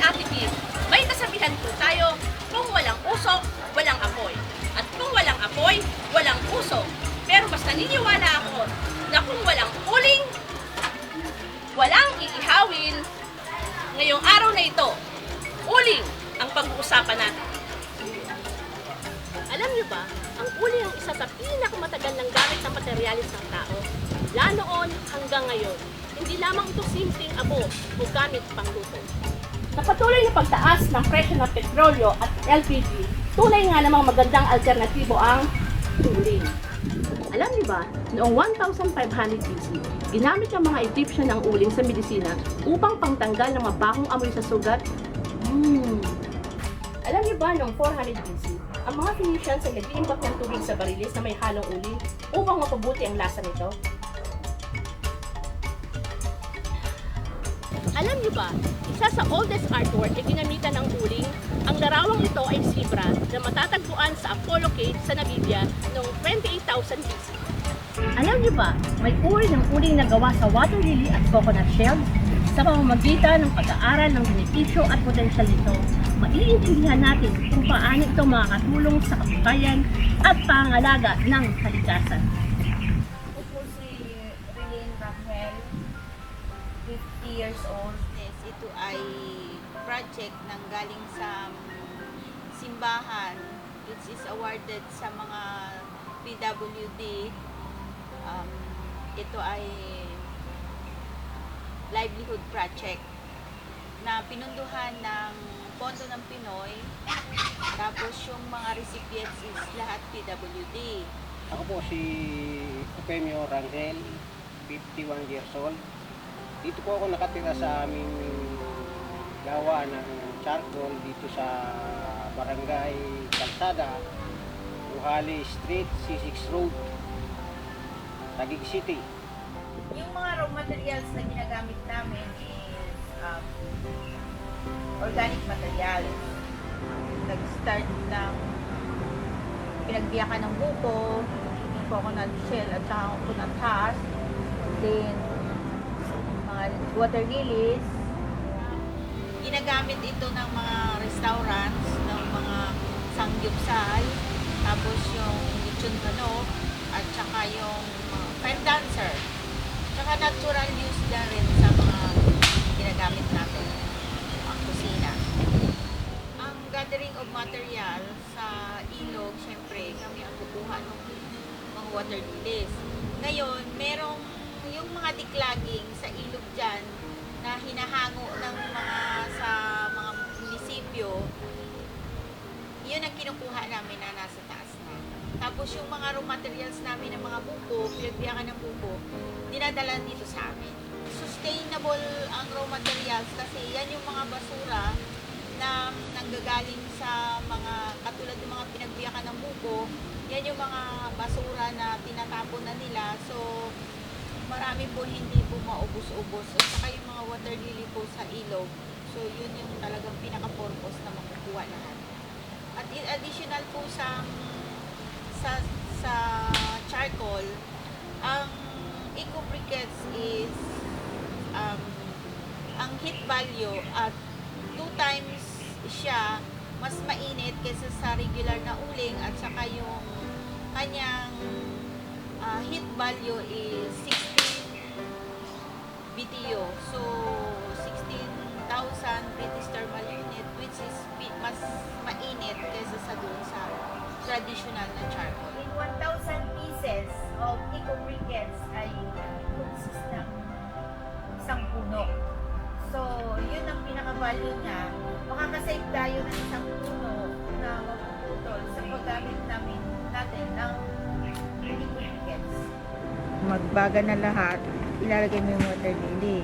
Ate Pim, may kasabihan po tayo, kung walang usok, walang apoy. At kung walang apoy, walang usok. Pero mas naniniwala ako na kung walang uling, walang iihawin. Ngayong araw na ito, uling ang pag-uusapan natin. Alam niyo ba, ang uling ang isa sa pinakamatagal ng gamit na materyalis ng tao. Lalo noon hanggang ngayon, hindi lamang ito simpleng abo o gamit pangluto. Sa patuloy na pagtaas ng presyo ng petrolyo at LPG, tunay nga namang magandang alternatibo ang uling. Alam niyo ba, noong 1500 BC, ginamit ng mga Egyptian ang uling sa medisina upang pangtanggal ng mabahong amoy sa sugat. Mm. Alam niyo ba, noong 400 BC, ang mga Phoenicians ay nag-iimbak ng tubig sa barilis na may halong uling upang mapabuti ang lasa nito? Alam niyo ba, isa sa oldest artwork na ginamitan ng uling, ang larawang ito ay zebra na matatagpuan sa Apollo Cave sa Namibia noong 28,000 BC. Alam niyo ba, may uri ng uling na gawa sa water lily at coconut shells? Sa pamamagitan ng pag-aaral ng benepisyo at potensyal nito, maiintindihan natin kung paano ito makakatulong sa kabukayan at pangalaga ng kalikasan. Simbahan which is awarded sa mga PWD. Um, ito ay livelihood project na pinunduhan ng Pondo ng Pinoy. Tapos yung mga recipients is lahat PWD. Ako po si Eufemio Rangel, 51 years old. Dito po ako nakatira sa aming gawa ng charcoal dito sa Barangay Calzada, Uhali Street, C6 Road, Taguig City. Yung mga raw materials na ginagamit namin is um, organic material. Nag-start ng pinagbiyakan ng buko, coconut shell at saka coconut husk. Then, mga water lilies. ginagamit ito ng mga restaurants, sangyupsal, tapos yung lechon manok, at saka yung uh, fire dancer. Tsaka natural use na rin sa mga ginagamit natin ang kusina. Ang gathering of material sa ilog, syempre, kami ang kukuha ng mga water lilies. Ngayon, merong yung mga diklaging sa ilog dyan na hinahango ng mga sa mga munisipyo, yun ang kinukuha namin na nasa taas na. Tapos yung mga raw materials namin ng mga buko, pinagbiyakan ng buko, dinadala dito sa amin. Sustainable ang raw materials kasi yan yung mga basura na nanggagaling sa mga katulad ng mga pinagbiyakan ng buko, yan yung mga basura na tinatapon na nila. So, marami po hindi po maubos-ubos. At saka yung mga water lily po sa ilog. So, yun yung talagang pinaka-purpose na makukuha lahat. At in additional po sa sa sa charcoal, ang eco briquettes is um, ang heat value at two times siya mas mainit kaysa sa regular na uling at saka yung kanyang ah, heat value is 16 BTU. So, traditional na charcoal. In 1,000 pieces of eco briquettes ay consist ng isang puno. So, yun ang pinaka-value niya. Makakasave tayo ng isang puno na mapuputol sa paggamit namin natin ng eco briquettes. magbaga na lahat, ilalagay mo yung water lily.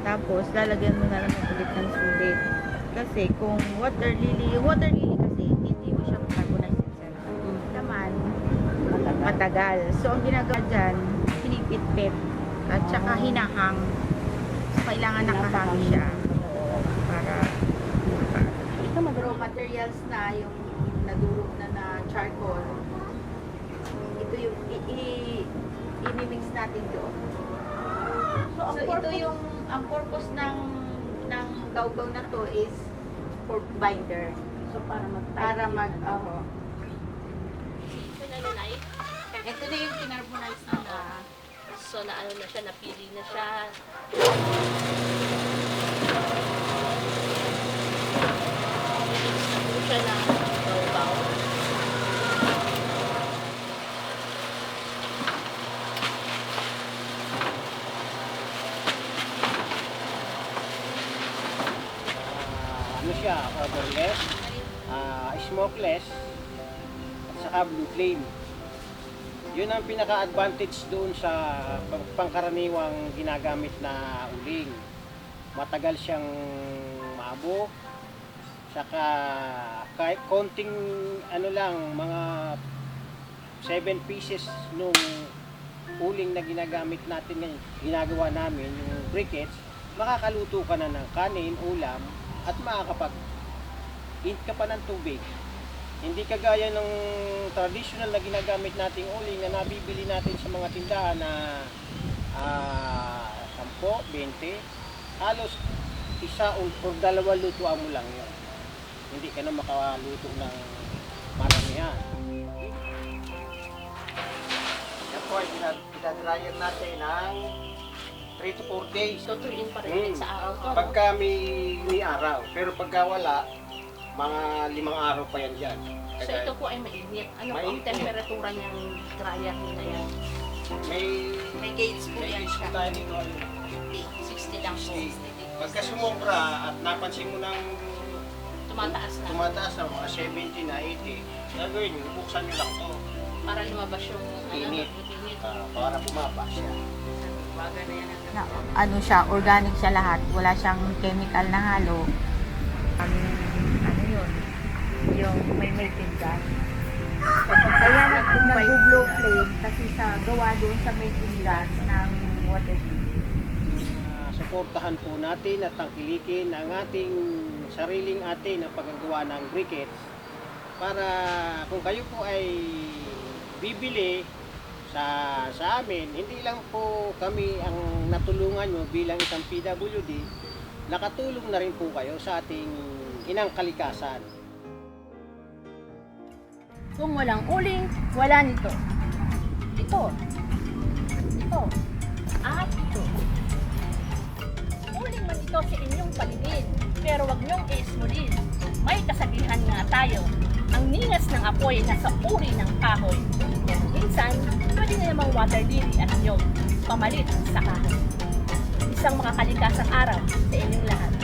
Tapos, lalagyan mo na lang ulit ng sulit. Kasi kung water lily, water matagal. So, ang ginagawa dyan, pinipit-pit at saka hinahang. So, kailangan nakahang siya para Ito raw materials na yung nadurog na na charcoal. Ito yung i-mix natin doon. So, ito yung ang purpose ng ng gawgaw na to is for binder. So, para mag Para mag, oo. Ito na nanay. Ito na yung kinarbonize na na. So, na ano na siya, napili na siya. Mix na po siya na baw-baw. Ah, ano siya, odorless, ah, smokeless, at saka blue flame. Yun ang pinaka-advantage doon sa pang- pangkaraniwang ginagamit na uling. Matagal siyang maabo, saka kahit konting ano lang, mga 7 pieces nung uling na ginagamit natin ngayon, ginagawa namin, yung briquettes, makakaluto ka na ng kanin, ulam, at makakapag eat ka pa ng tubig. Hindi kagaya ng traditional na ginagamit nating uling na nabibili natin sa mga tindahan na ah 10, 20, halos isa o, dalawa lutuan mo lang yun. Hindi ka na makaluto ng maramihan. Yan po ay pinadryer natin ng 3 to 4 days. So, tuloyin pa rin Mm. sa araw to. Pagka may, may araw, pero pagka wala, mga limang araw pa yan dyan. So, ito po ay mainit. Ano po ang Mainit. temperatura niyang dryer na yan? May, May gates po may yan issue siya. tayo dito. ano, 60 lang po. 60. Pagka sumobra at napansin mo nang Tumataas na. tumataas na mga 70 na 80, gagawin nyo, buksan nyo lang to Para lumabas yung ano, Init. init. ah, para bumaba siya. Baga na yan. Na, ano siya, organic siya lahat. Wala siyang chemical na halo. Um, ano? Yung may melted gas. Kaya nag nag-blow flame kasi sa gawa doon sa melted gas ng water Ah, suportahan po natin at tangkilikin ang ating sariling atin na paggagawa ng briquettes para kung kayo po ay bibili sa sa amin, hindi lang po kami ang natulungan nyo bilang isang PWD, nakatulong na rin po kayo sa ating inang kalikasan. Kung walang uling, wala nito. Ito. Ito. At ito. Uling man ito sa inyong paligid, pero wag niyong iismulin. May kasabihan nga tayo, ang ningas ng apoy nasa uri ng kahoy. Pero minsan, pwede na namang water lily at niyog, pamalit sa kahoy. Isang makakalikasang araw sa inyong lahat.